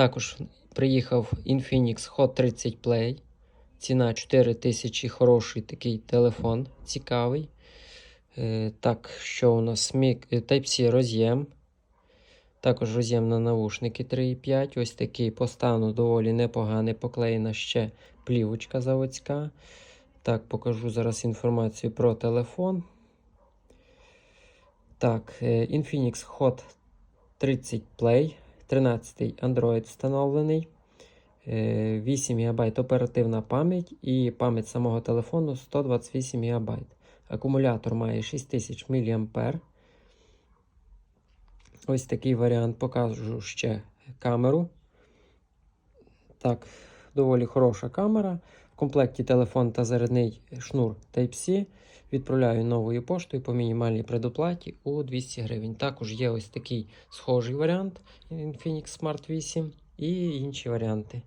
Також приїхав Infinix Hot 30 Play. Ціна 4000, хороший такий телефон, цікавий. Е, так, що у нас е, Type-C роз'єм. Також роз'єм на навушники 3,5. Ось такий по стану доволі непоганий. Поклеєна ще плівочка заводська. Так, покажу зараз інформацію про телефон. Так, е, Infinix Hot 30 Play. 13 Android встановлений. Е, 8 ГБ оперативна пам'ять і пам'ять самого телефону 128 ГБ. Акумулятор має 6000 мА. Ось такий варіант покажу ще камеру. Так, доволі хороша камера. В комплекті телефон та зарядний шнур Type-C. Відправляю новою поштою по мінімальній предоплаті у 200 гривень. Також є ось такий схожий варіант Infinix Smart 8 і інші варіанти.